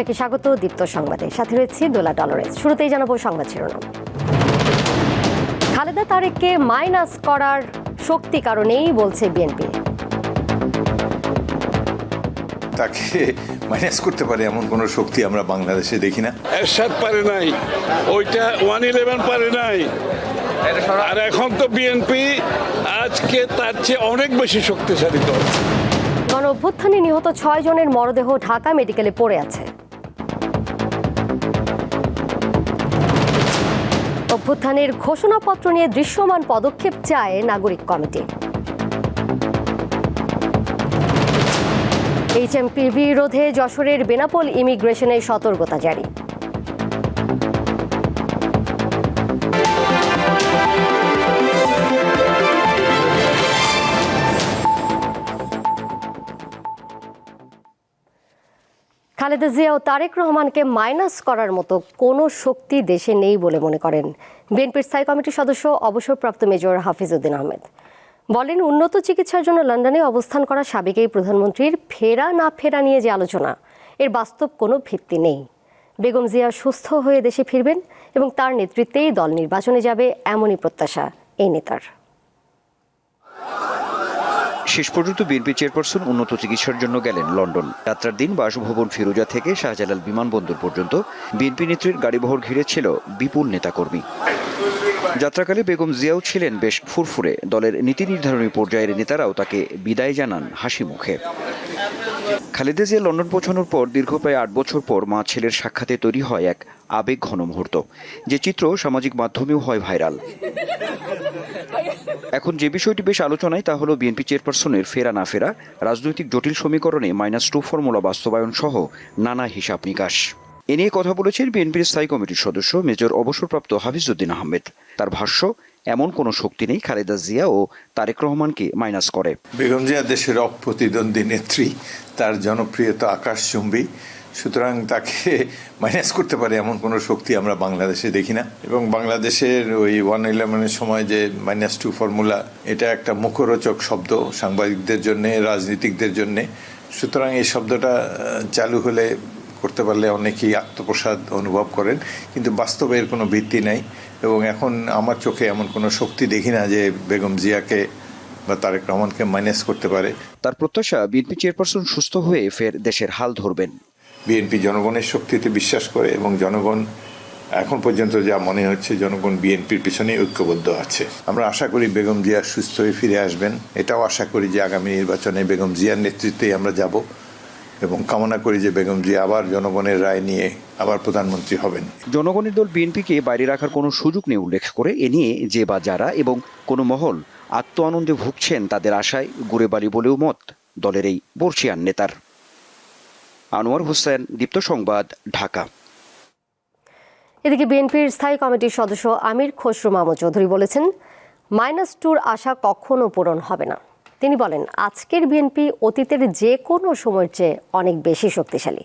সবাইকে স্বাগত দীপ্ত সংবাদে। সাথে রয়েছে দোলা ডলারেস শুরুতেই জানাব সংবাদ শিরোনাম। খালেদা তারেককে মাইনাস করার শক্তি কারণেই বলছে বিএনপি। তাকে মাইনাস করতে পারে এমন কোনো শক্তি আমরা বাংলাদেশে দেখি না। এরশাদ পারে নাই ওইটা ওয়ান ইলেভেন পারে নাই। আর এখন তো বিএনপি আজকে তার চেয়ে অনেক বেশি শক্তিশালী দল। গণ অভ্যুত্থানে নিহত ছয় জনের মরদেহ ঢাকা মেডিকেলে পড়ে আছে। অভ্যুত্থানের ঘোষণাপত্র নিয়ে দৃশ্যমান পদক্ষেপ চায় নাগরিক কমিটি। এইচএমপি বিরোধে যশোরের বেনাপোল ইমিগ্রেশনে সতর্কতা জারি। খালেদা জিয়া ও তারেক রহমানকে মাইনাস করার মতো কোনো শক্তি দেশে নেই বলে মনে করেন বিএনপির স্থায়ী কমিটির সদস্য অবসরপ্রাপ্ত মেজর হাফিজউদ্দিন আহমেদ। বলেন, উন্নত চিকিৎসার জন্য লন্ডনে অবস্থান করা সাবেক এই প্রধানমন্ত্রীর ফেরা না ফেরা নিয়ে যে আলোচনা, এর বাস্তব কোনো ভিত্তি নেই। বেগম জিয়া সুস্থ হয়ে দেশে ফিরবেন এবং তার নেতৃত্বেই দল নির্বাচনে যাবে এমনই প্রত্যাশা এই নেতার। শেষ পর্যন্ত বিএনপি চেয়ারপারসন উন্নত চিকিৎসার জন্য গেলেন লন্ডন। যাত্রার দিন বাসভবন ফিরোজা থেকে শাহজালাল বিমানবন্দর পর্যন্ত বিএনপি নেত্রীর গাড়িবহর ঘিরে ছিল বিপুল নেতাকর্মী। যাত্রাকালে বেগম জিয়াও ছিলেন বেশ ফুরফুরে। দলের নীতি নির্ধারণী পর্যায়ের নেতারাও তাকে বিদায় জানান হাসি মুখে। খালেদা জিয়া লন্ডন পৌঁছানোর পর দীর্ঘ প্রায় আট বছর পর মা ছেলের সাক্ষাতে তৈরি হয় এক আবেগ ঘন মুহূর্ত। যে চিত্র সামাজিক মাধ্যমেও হয় ভাইরাল। এখন যে বিষয়টি বেশ আলোচনায়, তা হলো বিএনপি চেয়ারপারসনের ফেরা না ফেরা, রাজনৈতিক জটিল সমীকরণে মাইনাস টু ফর্মুলা বাস্তবায়ন সহ নানা হিসাব নিকাশ। এ নিয়ে কথা বলেছেন বিএনপির স্থায়ী কমিটির সদস্য মেজর অবসরপ্রাপ্ত হাফিজউদ্দিন আহমেদ। তার ভাষ্য, এমন কোনো শক্তি নেই খালেদা জিয়া ও তারেক রহমানকে মাইনাস করে। বেগম জিয়া দেশের অপ্রতিদ্বন্দ্বী নেত্রী, তার জনপ্রিয়তা আকাশচুম্বী। সুতরাং তাকে মাইনাস করতে পারে এমন কোনো শক্তি আমরা বাংলাদেশে দেখি না। এবং বাংলাদেশের ওই ওয়ান ইলেভেনের সময় যে মাইনাস টু ফর্মুলা, এটা একটা মুখরোচক শব্দ সাংবাদিকদের জন্য, রাজনীতিকদের জন্য। সুতরাং এই শব্দটা চালু হলে করতে পারলে অনেকেই আত্মপ্রসাদ অনুভব করেন কিন্তু বাস্তবে এর কোনো ভিত্তি নাই। এবং এখন আমার চোখে এমন কোনো শক্তি দেখি না যে বেগম জিয়াকে বা তারেক রহমানকে মাইনাস করতে পারে। তার প্রত্যাশা বিএনপি চেয়ারপারসন সুস্থ হয়ে ফের দেশের হাল ধরবেন। বিএনপি জনগণের শক্তিতে বিশ্বাস করে এবং জনগণ এখন পর্যন্ত যা মনে হচ্ছে জনগণ বিএনপির পিছনেই ঐক্যবদ্ধ আছে। আমরা আশা করি বেগম জিয়া সুস্থ হয়ে ফিরে আসবেন। এটাও আশা করি যে আগামী নির্বাচনে বেগম জিয়ার নেতৃত্বেই আমরা যাব। এবং কামনা করি যে বেগম জিয়া আবার জনগণের রায় নিয়ে আবার প্রধানমন্ত্রী হবেন। জনগণের দল বিএনপিকে বাইরে রাখার কোনো সুযোগ নেই উল্লেখ করে। এ নিয়ে যে বা যারা এবং কোনো মহল আত্ম আনন্দে ভুগছেন তাদের আশায় গুড়ে বাড়ি বলেও মত দলের এই বর্ষিয়ান নেতার। আনোয়ার হোসেন দীপ্ত সংবাদ ঢাকা। এদিকে বিএনপির স্থায়ী কমিটির সদস্য আমির খসরু মাহমুদ চৌধুরী বলেছেন মাইনাস টুর আশা কখনো পূরণ হবে না। তিনি বলেন, আজকের বিএনপি অতীতের যে কোনো সময়ের চেয়ে অনেক বেশি শক্তিশালী।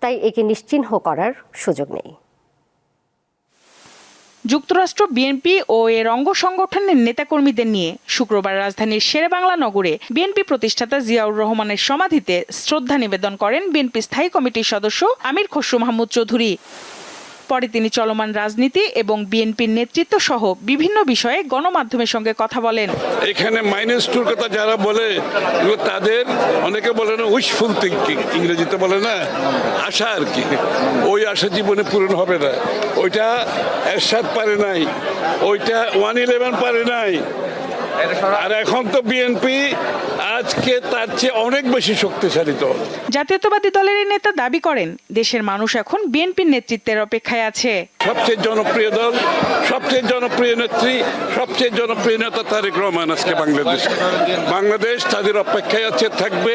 তাই একে নিশ্চিহ্ন করার সুযোগ নেই। যুক্তরাষ্ট্র, বিএনপি ও এর অঙ্গ সংগঠনের নেতাকর্মীদের নিয়ে শুক্রবার রাজধানীর শেরেবাংলা নগরে বিএনপি প্রতিষ্ঠাতা জিয়াউর রহমানের সমাধিতে শ্রদ্ধা নিবেদন করেন বিএনপি স্থায়ী কমিটির সদস্য আমির খসরু মাহমুদ চৌধুরী। পরে তিনি চলমান রাজনীতি এবং বিএনপির নেতৃত্ব সহ বিভিন্ন বিষয়ে গণমাধ্যমের সঙ্গে কথা বলেন। এখানে মাইনাস টুর কথা যারা বলে তাদের, অনেকে বলে না উইশফুল থিঙ্কিং ইংরেজিতে বলে না, আশা আর কি। ওই আশা জীবনে পূরণ হবে না। ওইটা এরশাদ পারে নাই, ওইটা ওয়ান ইলেভেন পারে নাই আর এখন তো বিএনপি আজকে তার চেয়ে অনেক বেশি শক্তিশালী দল। জাতীয়তাবাদী দলের এই নেতা দাবি করেন দেশের মানুষ এখন বিএনপির নেতৃত্বের অপেক্ষায় আছে। সবচেয়ে জনপ্রিয় দল সবচেয়ে জনপ্রিয় নেত্রী সবচেয়ে জনপ্রিয় নেতা তারেক রহমান আজকে বাংলাদেশ। বাংলাদেশ তাদের অপেক্ষায় আছে থাকবে।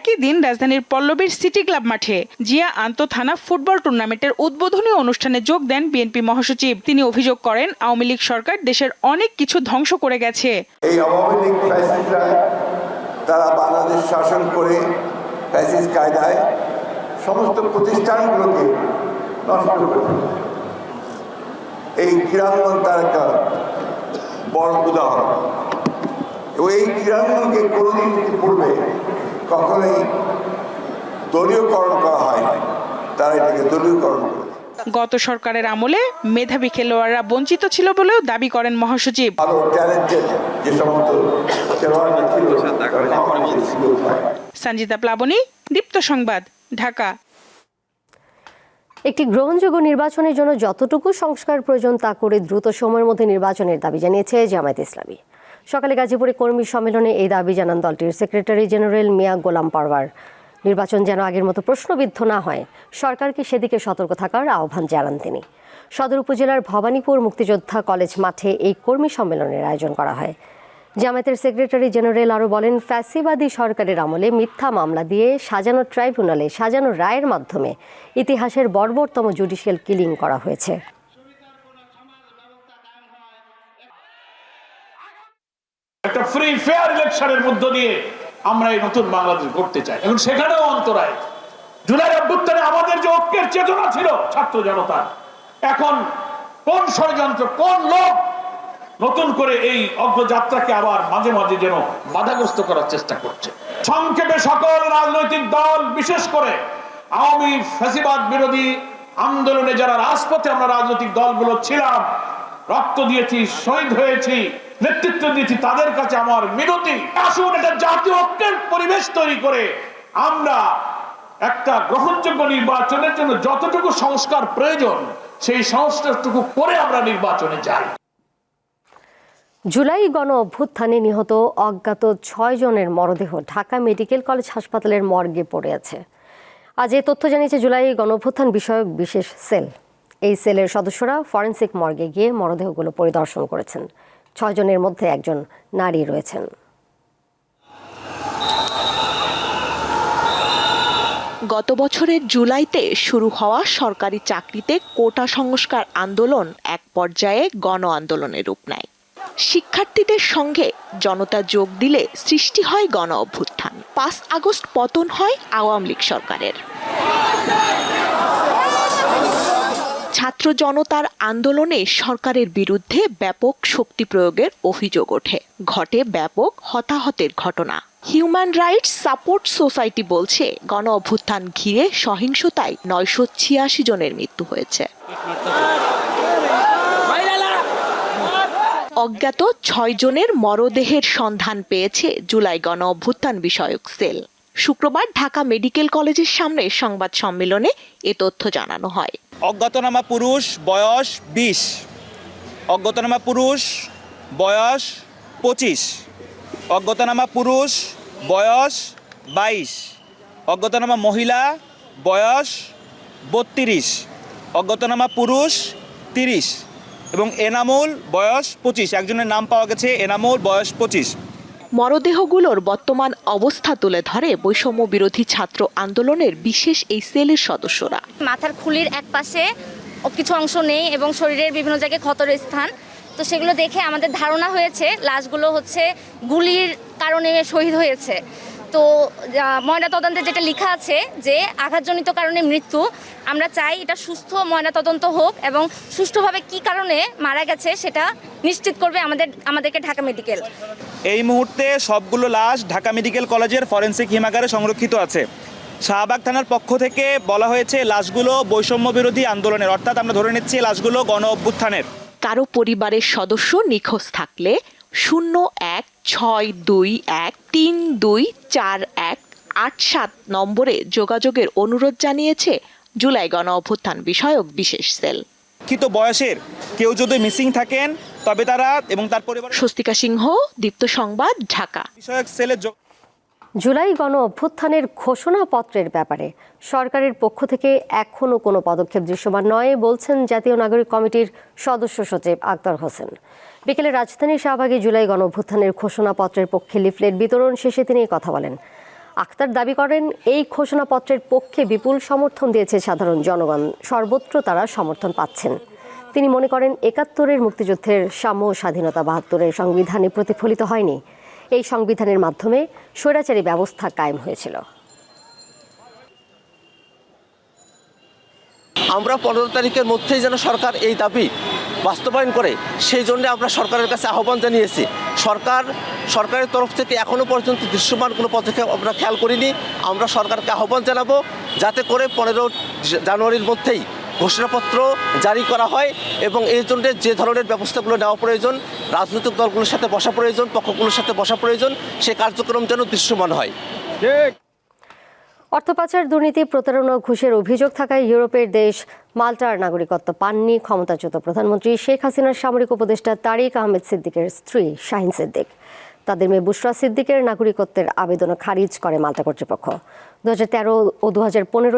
একই দিন রাজধানীর পল্লবীর সিটি ক্লাব মাঠে জিয়া আন্ত থানা ফুটবল টুর্নামেন্টের উদ্বোধনী অনুষ্ঠানে যোগ দেন বিএনপি মহাসচিব। তিনি অভিযোগ করেন, আওয়ামী লীগ সরকার দেশের অনেক কিছু ধ্বংস করে গেছে। এই আওয়ামী লীগ তারা বাংলাদেশ শাসন করে ফ্যাসিস্ট কায়দায় সমস্ত প্রতিষ্ঠানগুলোকে নষ্ট করে এই ক্রীড়াঙ্গন তার একটা বড় উদাহরণ। এবং এই ক্রীড়াঙ্গনকে কোনোদিন পূর্বে কখনোই দলীয়করণ করা হয়নি তারা এটাকে দলীয়করণ করেছে। গত সরকারের আমলে মেধাবী খেলোয়াড়রা বঞ্চিত ছিল বলেও দাবি করেন মহাসচিব। সঞ্জিতা প্লাবনী দীপ্ত সংবাদ ঢাকা। একটি গ্রহণযোগ্য নির্বাচনের জন্য যতটুকু সংস্কার প্রয়োজন তা করে দ্রুত সময়ের মধ্যে নির্বাচনের দাবি জানিয়েছে জামায়াত ইসলামী। সকালে গাজীপুরে কর্মী সম্মেলনে এই দাবি জানান দলটির সেক্রেটারি জেনারেল মিয়া গোলাম পারওয়ার। নির্বাচন যেন আগের মতো প্রশ্নবিদ্ধ না হয়, সরকারকে সেদিকে সতর্ক থাকার আহ্বান জানান তিনি। সদর উপজেলার ভবানীপুর মুক্তিযোদ্ধা কলেজ মাঠে এই কর্মী সম্মেলনের আয়োজন করা হয়। জামায়াতের সেক্রেটারি জেনারেল আরও বলেন, ফ্যাসিবাদী সরকারের আমলে মিথ্যা মামলা দিয়ে সাজানো ট্রাইব্যুনালে সাজানো রায়ের মাধ্যমে ইতিহাসের বর্বরতম জুডিশিয়াল কিলিং করা হয়েছে। একটা ফ্রি ফেয়ার ইলেকশনের মধ্য দিয়ে আমরা এই নতুন বাংলাদেশ গড়তে চাই। এবং সেখানেও অন্তরায়। জুলাই অভ্যুত্থানে আমাদের যে ঐক্যের চেতনা ছিল, ছাত্র জনতার এখন কোন ষড়যন্ত্র, কোন লোক নতুন করে এই অগ্রযাত্রাকে আবার মাঝে মাঝে যেন বাধাগ্রস্ত করার চেষ্টা করছে। সংক্ষেপে সকল রাজনৈতিক দল, বিশেষ করে আওয়ামী ফ্যাসিবাদ বিরোধী আন্দোলনে যারা রাজপথে আমরা রাজনৈতিক দলগুলো ছিলাম, রক্ত দিয়েছি, শহীদ হয়েছি নেতৃত্ব দিয়েছি, তাদের কাছে আমার মিনতি। আসুন একটা জাতীয় ঐক্যের পরিবেশ তৈরি করে আমরা একটা গ্রহণযোগ্য নির্বাচনের জন্য যতটুকু সংস্কার প্রয়োজন, সেই সংস্কারটুকু করে আমরা নির্বাচনে যাই। জুলাই গণ অভ্যুত্থানে নিহত অজ্ঞাত ছয় জনের মরদেহ ঢাকা মেডিকেল কলেজ হাসপাতালের মর্গে পড়ে আছে। আজ এই তথ্য জানিয়েছে জুলাই গণ অভ্যুত্থান বিষয়ক বিশেষ সেল। এই সেলের সদস্যরা ফরেন্সিক মর্গে গিয়ে মরদেহগুলো পরিদর্শন করেছেন। ছয় জনের মধ্যে একজন নারী রয়েছেন। গত বছরের জুলাইতে শুরু হওয়া সরকারি চাকরিতে কোটা সংস্কার আন্দোলন এক পর্যায়ে গণ আন্দোলনের রূপ নেয়। শিক্ষার্থীদের সঙ্গে জনতা যোগ দিলে সৃষ্টি হয় গণ অভ্যুত্থান। পাঁচ আগস্ট পতন হয় আওয়ামী লীগ সরকারের। ছাত্র জনতার আন্দোলনে সরকারের বিরুদ্ধে ব্যাপক শক্তি প্রয়োগের অভিযোগ ওঠে। ঘটে ব্যাপক হতাহতের ঘটনা। হিউম্যান রাইটস সাপোর্ট সোসাইটি বলছে, গণ অভ্যুত্থান ঘিরে সহিংসতায় নয়শো ছিয়াশি জনের মৃত্যু হয়েছে। অজ্ঞাত ছয় জনের মরদেহের সন্ধান পেয়েছে জুলাই গণ অভ্যুত্থান বিষয়ক সেল। শুক্রবার ঢাকা মেডিকেল কলেজের সামনে সংবাদ সম্মেলনে এ তথ্য জানানো হয়। অজ্ঞাতনামা পুরুষ, বয়স বিশ। অজ্ঞাতনামা পুরুষ, বয়স পঁচিশ। অজ্ঞাতনামা পুরুষ, বয়স বাইশ। অজ্ঞাতনামা মহিলা, বয়স বত্রিশ। অজ্ঞাতনামা পুরুষ, তিরিশ। এবং এনামুল, বয়স পঁচিশ। একজনের নাম পাওয়া গেছে এনামুল, বয়স পঁচিশ। মরদেহগুলোর বর্তমান অবস্থা তুলে ধরে বৈষম্য বিরোধী ছাত্র আন্দোলনের বিশেষ এই সেলের সদস্যরা। মাথার খুলির এক পাশে কিছু অংশ নেই এবং শরীরের বিভিন্ন জায়গায় ক্ষতর স্থান। তো সেগুলো দেখে আমাদের ধারণা হয়েছে লাশগুলো হচ্ছে গুলির কারণে শহীদ হয়েছে। তো আহ, ময়নাতদন্তে যেটা লেখা আছে যে আঘাতজনিত কারণে মৃত্যু আমরা চাই এটা সুস্থ ময়নাতদন্ত হোক এবং সুষ্ঠুভাবে কি কারণে মারা গেছে সেটা নিশ্চিত করবে আমাদের আমাদেরকে ঢাকা মেডিকেল। এই মুহূর্তে সবগুলো লাশ ঢাকা মেডিকেল কলেজের ফরেনসিক হিমাগারে সংরক্ষিত আছে। শাহবাগ থানার পক্ষ থেকে বলা হয়েছে, লাশগুলো বৈষম্য বিরোধী আন্দোলনের। অর্থাৎ আমরা ধরে নিচ্ছি, লাশগুলো গণ অভ্যুত্থানের। কারও পরিবারের সদস্য নিখোঁজ থাকলে শূন্য এক ছয় দুই এক তিন দুই চার এক আট সাত নম্বরে যোগাযোগের অনুরোধ জানিয়েছে জুলাই গণ অভ্যুত্থান বিষয়ক বিশেষ সেল। শিক্ষিত বয়সের? কেউ যদি মিসিং থাকেন তবে তারা এবং তার পরিবার স্বস্তিকা সিংহ দীপ্ত সংবাদ ঢাকা। বিষয়ক সেলের জুলাই গণ অভ্যুত্থানের ঘোষণাপত্রের ব্যাপারে সরকারের পক্ষ থেকে এখনও কোনো পদক্ষেপ দৃশ্যমান নয় বলছেন জাতীয় নাগরিক কমিটির সদস্য সচিব আক্তার হোসেন। বিকেলে রাজধানীর শাহবাগে জুলাই গণ অভ্যুত্থানের ঘোষণাপত্রের পক্ষে লিফলেট বিতরণ শেষে তিনি কথা বলেন। আক্তার দাবি করেন, এই ঘোষণাপত্রের পক্ষে বিপুল সমর্থন দিয়েছে সাধারণ জনগণ, সর্বত্র তারা সমর্থন পাচ্ছেন। তিনি মনে করেন, একাত্তরের মুক্তিযুদ্ধের সাম্য স্বাধীনতা বাহাত্তরের সংবিধানে প্রতিফলিত হয়নি। এই সংবিধানের মাধ্যমে স্বৈরাচারী ব্যবস্থা কায়েম হয়েছিল। আমরা পনেরো তারিখের মধ্যেই যেন সরকার এই দাবি বাস্তবায়ন করে, সেই জন্য আমরা সরকারের কাছে আহ্বান জানিয়েছি। সরকার, সরকারের তরফ থেকে এখনও পর্যন্ত দৃশ্যমান কোনো পদক্ষেপ আমরা খেয়াল করিনি। আমরা সরকারকে আহ্বান জানাব যাতে করে পনেরো জানুয়ারির মধ্যেই ঘোষণাপত্র জারি করা হয় এবং এই জন্য যে ধরনের ব্যবস্থাগুলো নেওয়া প্রয়োজন, রাজনৈতিক দলগুলোর সাথে বসা প্রয়োজন, পক্ষগুলোর সাথে বসা প্রয়োজন, সে কার্যক্রম যেন দৃশ্যমান হয়। অর্থ পাচার, দুর্নীতি, প্রতারণা ঘুষের অভিযোগ থাকায় ইউরোপের দেশ মাল্টার নাগরিকত্ব পাননি ক্ষমতাচ্যুত প্রধানমন্ত্রী শেখ হাসিনার সামরিক উপদেষ্টা তারিক আহমেদ সিদ্দিকের স্ত্রী শাহিন সিদ্দিক। তাদের মেয়ে বুশরা সিদ্দিকের নাগরিকত্বের আবেদন খারিজ করে মাল্টা কর্তৃপক্ষ। দু তেরো ও দু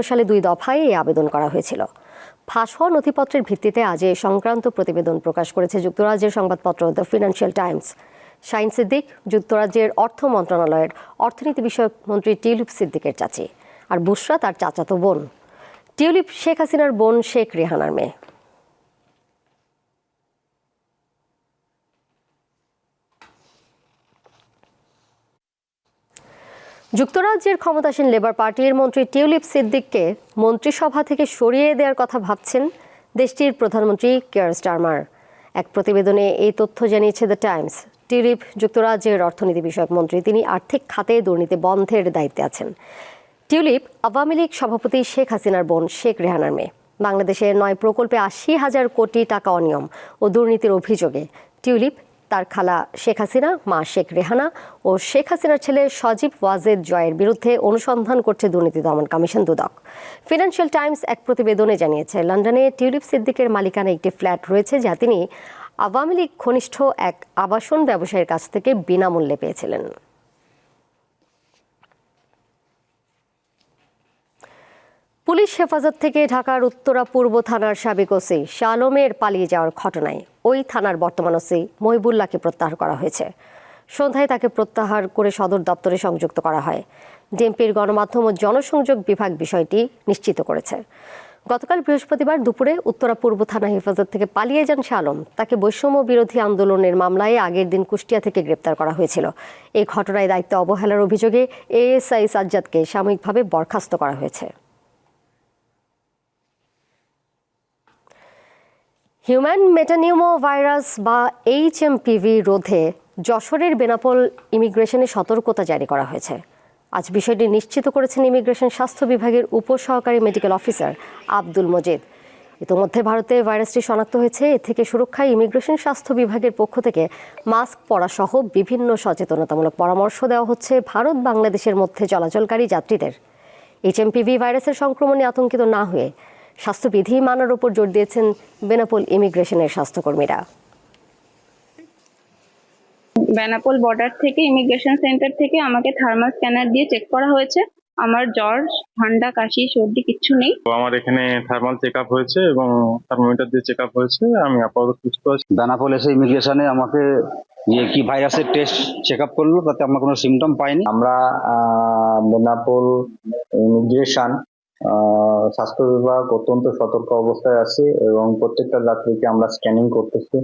সালে দুই দফায় এই আবেদন করা হয়েছিল। ফাঁস হওয়া নথিপত্রের ভিত্তিতে আজ এ সংক্রান্ত প্রতিবেদন প্রকাশ করেছে যুক্তরাজ্যের সংবাদপত্র the Financial Times. Shahin Siddiq যুক্তরাজ্যের অর্থ মন্ত্রণালয়ের অর্থনীতি বিষয়ক মন্ত্রী টিলুপ সিদ্দিকের চাচি। আর বুশরা তার চাচাতো বোন। টিউলিপ শেখ হাসিনার বোন শেখ রেহানার মেয়ে। যুক্তরাজ্যের ক্ষমতাসীন লেবার পার্টির মন্ত্রী টিউলিপ সিদ্দিককে মন্ত্রিসভা থেকে সরিয়ে দেওয়ার কথা ভাবছেন দেশটির প্রধানমন্ত্রী কেয়ার স্টারমার। এক প্রতিবেদনে এই তথ্য জানিয়েছে দ্য টাইমস। টিউলিপ যুক্তরাজ্যের অর্থনীতি বিষয়ক মন্ত্রী। তিনি আর্থিক খাতে দুর্নীতি বন্ধের দায়িত্বে আছেন। টিউলিপ আওয়ামী লীগ সভাপতি শেখ হাসিনার বোন শেখ রেহানার মেয়ে। বাংলাদেশের নয় প্রকল্পে আশি হাজার কোটি টাকা অনিয়ম ও দুর্নীতির অভিযোগে টিউলিপ, তার খালা শেখ হাসিনা, মা শেখ রেহানা ও শেখ হাসিনার ছেলে সজীব ওয়াজেদ জয়ের বিরুদ্ধে অনুসন্ধান করছে দুর্নীতি দমন কমিশন দুদক। ফিনান্সিয়াল টাইমস এক প্রতিবেদনে জানিয়েছে, লন্ডনে টিউলিপ সিদ্দিকের মালিকানা একটি ফ্ল্যাট রয়েছে যা তিনি আওয়ামী লীগ ঘনিষ্ঠ এক আবাসন ব্যবসায়ীর কাছ থেকে বিনামূল্যে পেয়েছিলেন। পুলিশ হেফাজত থেকে ঢাকার উত্তরা পূর্ব থানার সাবেক ওসি শালমের পালিয়ে যাওয়ার ঘটনায় ওই থানার বর্তমান ওসি মহিবুল্লাহকে প্রত্যাহার করা হয়েছে। সন্ধ্যায় তাকে প্রত্যাহার করে সদর দপ্তরে সংযুক্ত করা হয়। ডিএমপির গণমাধ্যম ও জনসংযোগ বিভাগ বিষয়টি নিশ্চিত করেছে। গতকাল বৃহস্পতিবার দুপুরে উত্তরা পূর্ব থানা হেফাজত থেকে পালিয়ে যান শালম। তাকে বৈষম্য বিরোধী আন্দোলনের মামলায় আগের দিন কুষ্টিয়া থেকে গ্রেপ্তার করা হয়েছিল। এই ঘটনায় দায়িত্ব অবহেলার অভিযোগে এএসআই সাজ্জাদকে সাময়িকভাবে বরখাস্ত করা হয়েছে। হিউম্যান মেটানিউমো ভাইরাস বা এইচএমপিভি রোধে যশোরের বেনাপোল ইমিগ্রেশনে সতর্কতা জারি করা হয়েছে। আজ বিষয়টি নিশ্চিত করেছেন ইমিগ্রেশন স্বাস্থ্য বিভাগের উপসহকারী মেডিকেল অফিসার আব্দুল মজিদ। ইতোমধ্যে ভারতে ভাইরাসটি শনাক্ত হয়েছে। এ থেকে সুরক্ষায় ইমিগ্রেশন স্বাস্থ্য বিভাগের পক্ষ থেকে মাস্ক পরা সহ বিভিন্ন সচেতনতামূলক পরামর্শ দেওয়া হচ্ছে ভারত বাংলাদেশের মধ্যে চলাচলকারী যাত্রীদের। এইচএমপিভি ভাইরাসের সংক্রমণে আতঙ্কিত না হয়ে স্বাস্থ্যবিধি মানার উপর জোর দিয়েছেন বেনাপোল ইমিগ্রেশনের স্বাস্থ্যকর্মীরা। বেনাপোল বর্ডার থেকে ইমিগ্রেশন সেন্টার থেকে আমাকে থার্মাল স্ক্যানার দিয়ে চেক করা হয়েছে। আমার জ্বর ঠান্ডা কাশি সর্দি কিচ্ছু নেই। তো আমার এখানে থার্মাল চেক আপ হয়েছে এবং থার্মোমিটার দিয়ে চেক আপ হয়েছে। আমি আপাতত সুস্থ আছি। দানাপোল এসে ইমিগ্রেশনে আমাকে ইয়ে কি ভাইরাসের টেস্ট চেক আপ করল তাতে আমরা কোনো সিমটম পাইনি। আমরা আহ, বেনাপোল ইমিগ্রেশন স্বাস্থ্য বিভাগ অত্যন্ত সতর্ক অবস্থায় আছে এবং প্রত্যেকটা যাত্রীকে আমরা স্ক্যানিং করতেছি।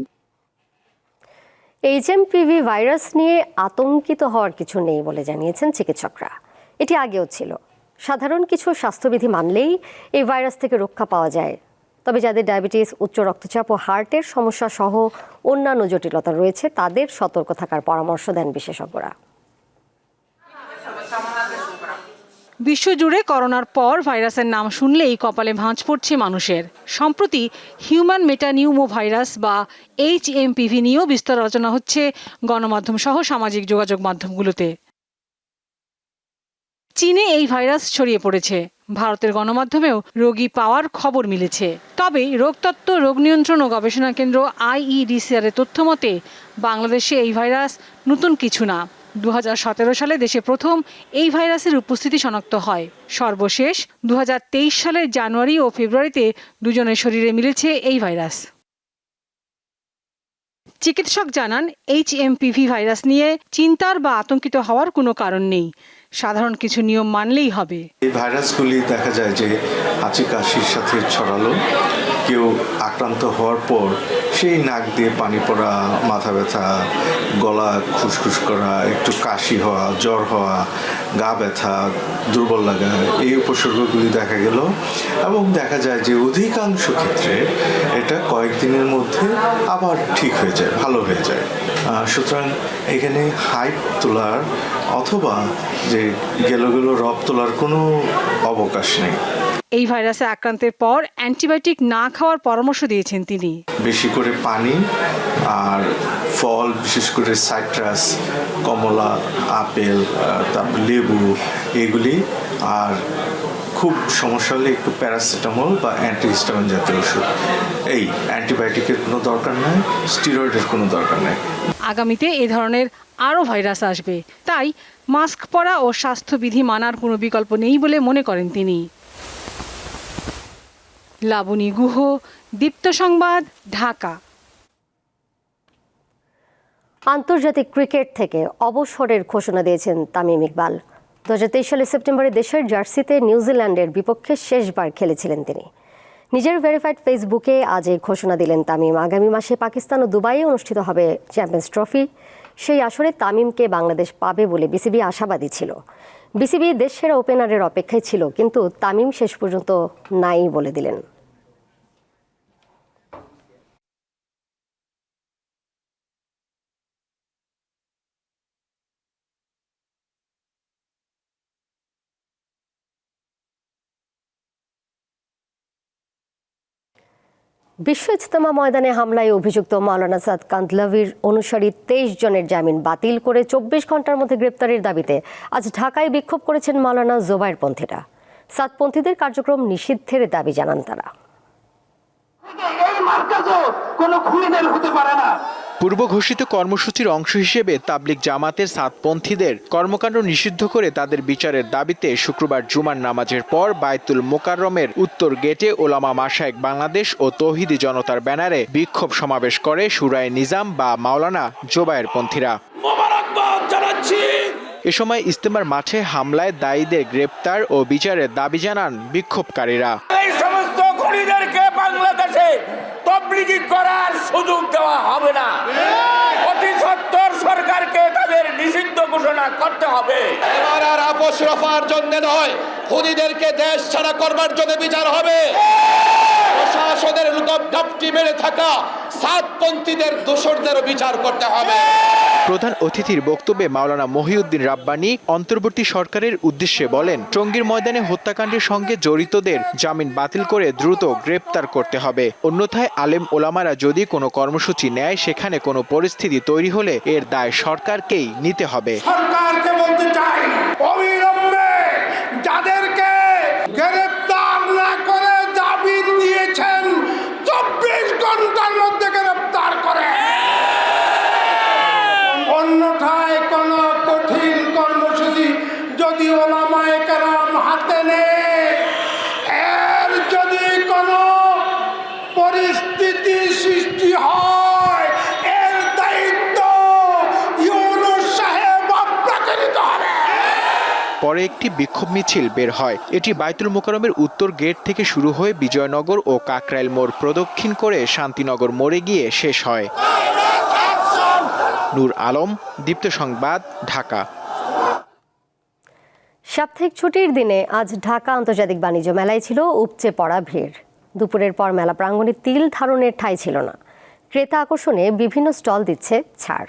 এইচএমপিভি ভাইরাস নিয়ে আতঙ্কিত হওয়ার কিছু নেই বলে জানিয়েছেন চিকিৎসকরা। এটি আগেও ছিল। সাধারণ কিছু স্বাস্থ্যবিধি মানলেই এই ভাইরাস থেকে রক্ষা পাওয়া যায়। তবে যাদের ডায়াবেটিস উচ্চ রক্তচাপ ও হার্টের সমস্যা সহ অন্যান্য জটিলতা রয়েছে, তাদের সতর্ক থাকার পরামর্শ দেন বিশেষজ্ঞরা। বিশ্বজুড়ে করোনার পর ভাইরাসের নাম শুনলেই কপালে ভাঁজ পড়ছে মানুষের। সম্প্রতি হিউম্যান মেটানিউমো ভাইরাস বা এইচ এমপিভি নিয়েও বিস্তর আলোচনা হচ্ছে গণমাধ্যম সহ সামাজিক যোগাযোগ মাধ্যমগুলোতে। চীনে এই ভাইরাস ছড়িয়ে পড়েছে। ভারতের গণমাধ্যমেও রোগী পাওয়ার খবর মিলেছে। তবে রোগতত্ত্ব, রোগ নিয়ন্ত্রণ ও গবেষণা কেন্দ্র আইইডিসিআর এর তথ্য মতে বাংলাদেশে এই ভাইরাস নতুন কিছু না। দু হাজার সতেরো সালে দেশে প্রথম এই ভাইরাসের উপস্থিতি শনাক্ত হয়। সর্বশেষ দু সালের জানুয়ারি ও ফেব্রুয়ারিতে দুজনের শরীরে মিলেছে এই ভাইরাস। চিকিৎসক জানান, এইচ এমপিভি ভাইরাস নিয়ে চিন্তার বা আতঙ্কিত হওয়ার কোনো কারণ নেই। সাধারণ কিছু নিয়ম মানলেই হবে। এই ভাইরাসগুলি দেখা যায় যে হাঁচি কাশির সাথে ছড়ালো। কেউ আক্রান্ত হওয়ার পর সেই নাক দিয়ে পানি পড়া, মাথা ব্যথা, গলা খুসখুস করা, একটু কাশি হওয়া, জ্বর হওয়া, গা ব্যথা, দুর্বল লাগা, এই উপসর্গগুলি দেখা গেল এবং দেখা যায় যে অধিকাংশ ক্ষেত্রে এটা কয়েকদিনের মধ্যে আবার ঠিক হয়ে যায়, ভালো হয়ে যায়। সুতরাং এখানে হাইপ তোলার অথবা যে গেলো গেলো রব তোলার কোনো অবকাশ নেই। এই ভাইরাসে আক্রান্তের পর অ্যান্টিবায়োটিক না খাওয়ার পরামর্শ দিয়েছেন তিনি। বেশি করে পানি আর ফল বিশেষ করে সাইট্রাস কমলা আপেল তারপর লেবু এগুলি আর খুব সমস্যা হলে একটু প্যারাসিটামল বা অ্যান্টিহিস্টামিন জাতীয় ওষুধ। এই অ্যান্টিবায়োটিকের কোনো দরকার নেই স্টিরয়েডের কোনো দরকার নেই। আগামীতে এ ধরনের আরও ভাইরাস আসবে। তাই মাস্ক পরা ও স্বাস্থ্যবিধি মানার কোনো বিকল্প নেই বলে মনে করেন তিনি। লাবণী গুহ দীপ্ত সংবাদ ঢাকা। আন্তর্জাতিক ক্রিকেট থেকে অবসরের ঘোষণা দিয়েছেন তামিম ইকবাল। দু সালের সেপ্টেম্বরে দেশের জার্সিতে নিউজিল্যান্ডের বিপক্ষে শেষবার খেলেছিলেন তিনি। নিজের ভেরিফাইড ফেসবুকে আজ এই ঘোষণা দিলেন তামিম। আগামী মাসে পাকিস্তান ও দুবাইয়ে অনুষ্ঠিত হবে চ্যাম্পিয়ন্স ট্রফি। সেই আসরে তামিমকে বাংলাদেশ পাবে বলে বিসিবি আশাবাদী ছিল। বিসিবি দেশের ওপেনারের অপেক্ষায় ছিল, কিন্তু তামিম শেষ পর্যন্ত নাই বলে দিলেন। বিশ্ব ইজতেমা ময়দানে হামলায় অভিযুক্ত মাওলানা সাদ কান্দলাভির অনুসারী তেইশ জনের জামিন বাতিল করে চব্বিশ ঘণ্টার মধ্যে গ্রেপ্তারের দাবিতে আজ ঢাকায় বিক্ষোভ করেছেন মাওলানা জোবাইরপন্থীরা সাদপন্থীদের কার্যক্রম নিষিদ্ধের দাবি জানান তারা। পূর্ব ঘোষিত কর্মসূচির অংশ হিসেবে তাবলিক জামাতের সাতপন্থীদের কর্মকাণ্ড নিষিদ্ধ করে তাদের বিচারের দাবিতে শুক্রবার জুমার নামাজের পর বায়তুল মোকাররমের উত্তর গেটে ওলামা মাসায়েক বাংলাদেশ ও তৌহিদি জনতার ব্যানারে বিক্ষোভ সমাবেশ করে সুরায় নিজাম বা মাওলানা জোবায়ের পন্থীরা এ সময় ইস্তেমার মাঠে হামলায় দায়ীদের গ্রেপ্তার ও বিচারের দাবি জানান বিক্ষোভকারীরা। এই সমস্ত খুনিদেরকে বাংলাদেশে তবলিগি করার সুযোগ দেওয়া হবে না। অতি সত্তর সরকারকে তাদের নিষিদ্ধ ঘোষণা করতে হবে। এবার আর আপোষ রফার জন্য নয়, খুনিদেরকে দেশ ছাড়া করবার জন্য বিচার হবে। প্রশাসনের লুকপ ডাপটি মেরে থাকা সাতপন্থীদের দোষরদেরও বিচার করতে হবে। প্রধান অতিথির বক্তব্যে মাওলানা মহিউদ্দিন রাব্বানি অন্তর্বর্তী সরকারের উদ্দেশ্যে বলেন, টঙ্গীর ময়দানে হত্যাকাণ্ডের সঙ্গে জড়িতদের জামিন বাতিল করে দ্রুত গ্রেপ্তার করতে হবে। অন্যথায় আলেম ওলামারা যদি কোনো কর্মসূচি নেয়, সেখানে কোনো পরিস্থিতি তৈরি হলে এর দায় সরকারকেই নিতে হবে। সরকারকে বলতে চাই অবিলম্বে যাদেরকে গ্রেফতার না করে জামিন দিয়েছেন চব্বিশ ঘণ্টার মধ্যে গ্রেফতার করে অন্যথায় কোন কঠিন কর্মসূচি যদি ওলামায়ে কেরাম হাতে নেয় এর যদি কোনো পরিস্থিতি সৃষ্টি হয় এর দায়িত্ব ইউনুস সাহেব আপনাকে নিতে হবে পরে একটি বিক্ষোভ মিছিল বের হয়। এটি বাইতুল মোকারমের উত্তর গেট থেকে শুরু হয়ে বিজয়নগর ও কাকরাইল মোড় প্রদক্ষিণ করে শান্তিনগর মোড়ে গিয়ে শেষ হয়। নূর আলম, দীপ্ত সংবাদ, ঢাকা। সাপ্তাহিক ছুটির দিনে আজ ঢাকা আন্তর্জাতিক বাণিজ্য মেলায় ছিল উপচে পড়া ভিড়। দুপুরের পর মেলা প্রাঙ্গণে তিল ধারণের ঠাঁই ছিল না। ক্রেতা আকর্ষণে বিভিন্ন স্টল দিচ্ছে ছাড়।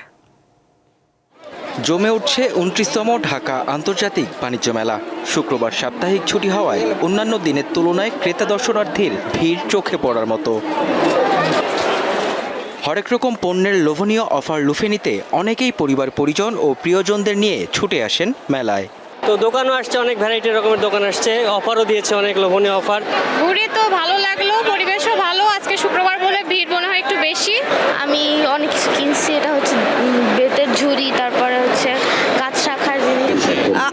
জমে উঠছে উনত্রিশতম ঢাকা আন্তর্জাতিক বাণিজ্য মেলা। শুক্রবার সাপ্তাহিক ছুটি হওয়ায় অন্যান্য দিনের তুলনায় ক্রেতা দর্শনার্থীর ভিড় চোখে পড়ার মতো। হরেক রকম পণ্যের লোভনীয় অফার লুফে নিতে অনেকেই পরিবার পরিজন ও প্রিয়জনদের নিয়ে ছুটে আসেন মেলায়। তো দোকানও আসছে অনেক ভ্যারাইটি রকমের দোকান আসছে। অফারও দিয়েছে অনেক লোভনীয় অফার ঘুরে তো ভালো লাগল পরিবেশও ভালো। আজকে শুক্রবার বলে ভিড় মনে হয় একটু বেশি। আমি অনেক কিছু কিনছি এটা হচ্ছে বেতের ঝুড়ি তারপরে হচ্ছে গাছ রাখার জিনিস।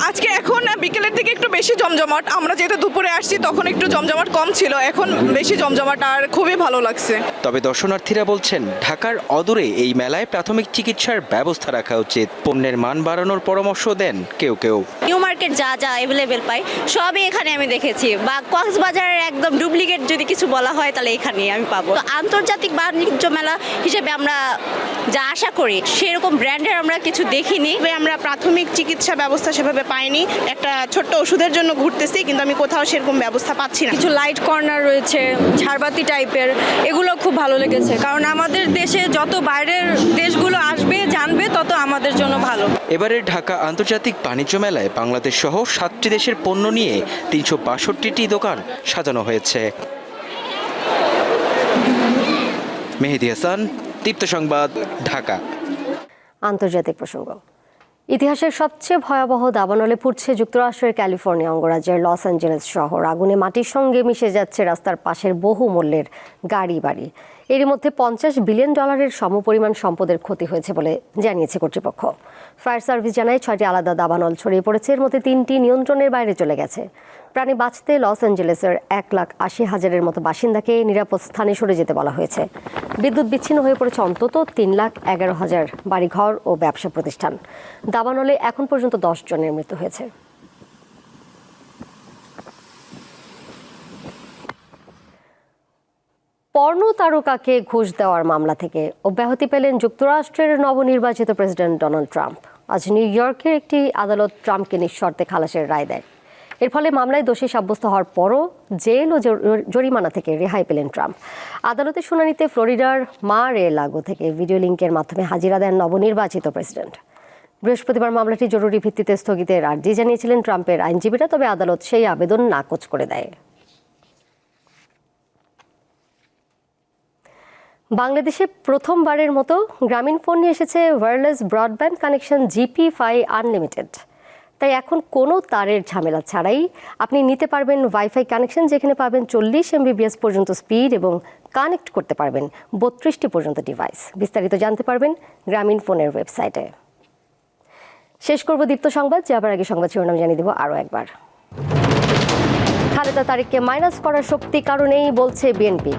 আজকে এখন বিকেলের দিকে একটু বেশি জমজমাট। আমরা যেহেতু দুপুরে আসছি তখন একটু জমজমাট কম ছিল। এখন বেশি জমজমাট আর খুবই ভালো লাগছে। তবে দর্শনার্থীরা বলছেন ঢাকার অদূরে এই মেলায় প্রাথমিক চিকিৎসার ব্যবস্থা রাখা উচিত। পণ্যের মান বাড়ানোর পরামর্শ দেন কেউ কেউ। নিউ মার্কেট যা যা অ্যাভেলেবেল পাই সবই এখানে আমি দেখেছি। বা কক্সবাজারের একদম ডুপ্লিকেট যদি কিছু বলা হয় তাহলে এখানেই আমি পাবো। তো আন্তর্জাতিক বাণিজ্য মেলা হিসেবে আমরা যা আশা করি সেরকম ব্র্যান্ডের আমরা কিছু দেখিনি। আমরা প্রাথমিক চিকিৎসা ব্যবস্থা সেভাবে পাইনি। একটা ছোট্ট ওষুধের জন্য ঘুরতেছি কিন্তু আমি কোথাও সেরকম ব্যবস্থা পাচ্ছি না। কিছু লাইট কর্নার রয়েছে ঝাড়বাতি টাইপের এগুলো খুব ভালো লেগেছে। কারণ আমাদের দেশে যত বাইরের দেশগুলো আসবে জানবে তত আমাদের জন্য ভালো। এবারের ঢাকা আন্তর্জাতিক বাণিজ্য মেলায় বাংলাদেশ সহ সাতটি দেশের পণ্য নিয়ে তিনশো বাষট্টিটি দোকান সাজানো হয়েছে। মেহেদি হাসান দীপ্ত সংবাদ ঢাকা। আন্তর্জাতিক প্রসঙ্গ। ইতিহাসের সবচেয়ে ভয়াবহ দাবানলে পুড়ছে যুক্তরাষ্ট্রের ক্যালিফোর্নিয়া অঙ্গরাজ্যের লস অ্যাঞ্জেলেস শহর। আগুনে মাটির সঙ্গে মিশে যাচ্ছে রাস্তার পাশের বহু মূল্যের গাড়ি বাড়ি। এর মধ্যে পঞ্চাশ বিলিয়ন ডলারের সমপরিমাণ সম্পদের ক্ষতি হয়েছে বলে জানিয়েছে কর্তৃপক্ষ। ফায়ার সার্ভিস জানায় ছয়টি আলাদা দাবানল ছড়িয়ে পড়েছে। এর মধ্যে তিনটি নিয়ন্ত্রণের বাইরে চলে গেছে। প্রাণে বাঁচতে লস অ্যাঞ্জেলেসের এক লাখ আশি হাজারের মতো বাসিন্দাকে নিরাপদ স্থানে সরে যেতে বলা হয়েছে। বিদ্যুৎ বিচ্ছিন্ন হয়ে পড়েছে অন্তত তিন লাখ এগারো হাজার বাড়িঘর ও ব্যবসা প্রতিষ্ঠান। দাবানলে এখন পর্যন্ত দশ জনের মৃত্যু হয়েছে। পর্ণ তারকাকে ঘুষ দেওয়ার মামলা থেকে অব্যাহতি পেলেন যুক্তরাষ্ট্রের নবনির্বাচিত প্রেসিডেন্ট ডোনাল্ড ট্রাম্প। আজ নিউ ইয়র্কের একটি আদালত ট্রাম্পকে নিঃশর্তে খালাসের রায় দেয়। এর ফলে মামলায় দোষী সাব্যস্ত হওয়ার পরও জেল ও জর- জরিমানা থেকে রেহাই পেলেন ট্রাম্প। আদালতের শুনানিতে ফ্লোরিডার মা রে লাগো থেকে ভিডিও লিঙ্কের মাধ্যমে হাজিরা দেন নবনির্বাচিত প্রেসিডেন্ট। বৃহস্পতিবার মামলাটি জরুরি ভিত্তিতে স্থগিতের আর্জি জানিয়েছিলেন ট্রাম্পের আইনজীবীরা, তবে আদালত সেই আবেদন নাকচ করে দেয়। বাংলাদেশে প্রথমবারের মতো গ্রামীণ ফোন নিয়ে এসেছে wireless broadband connection GP Fi unlimited. তাই এখন কোনো তারের ঝামেলা ছাড়াই আপনি নিতে পারবেন ওয়াইফাই কানেকশন যেখানে পাবেন চল্লিশ এমবিবিএস পর্যন্ত স্পিড এবং কানেক্ট করতে পারবেন বত্রিশটি পর্যন্ত ডিভাইস বিস্তারিত জানতে পারবেন গ্রামীণ ফোনের ওয়েবসাইটে শেষ করব দীপ্ত সংবাদ যাবার আগে সংবাদ শিরোনাম জানিয়ে দেব আরও একবার। খালেদা তারিখকে মাইনাস করার শক্তি কারণেই বলছে বিএনপি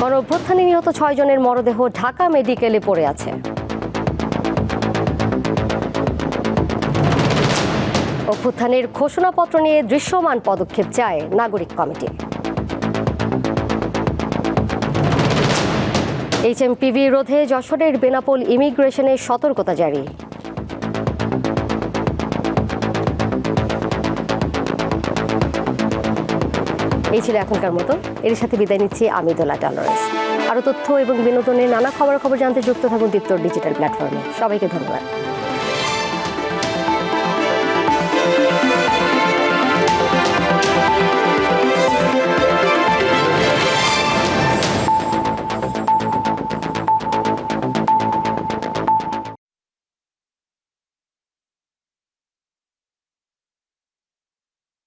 গণ অভ্যুত্থানে নিহত ছয় জনের মরদেহ ঢাকা মেডিকেলে পড়ে আছে। অভ্যুত্থানের ঘোষণাপত্র নিয়ে দৃশ্যমান পদক্ষেপ চায় নাগরিক কমিটি। এইচএমপিভি রোধে যশোরের বেনাপোল ইমিগ্রেশনে সতর্কতা জারি। এই ছিল এখনকার মতো এর সাথে বিদায় নিচ্ছি আমি দোলা টলারেন্স। আরও তথ্য এবং বিনোদনের নানা খবর খবর জানতে যুক্ত থাকুন দীপ্তর ডিজিটাল প্ল্যাটফর্মে। সবাইকে ধন্যবাদ।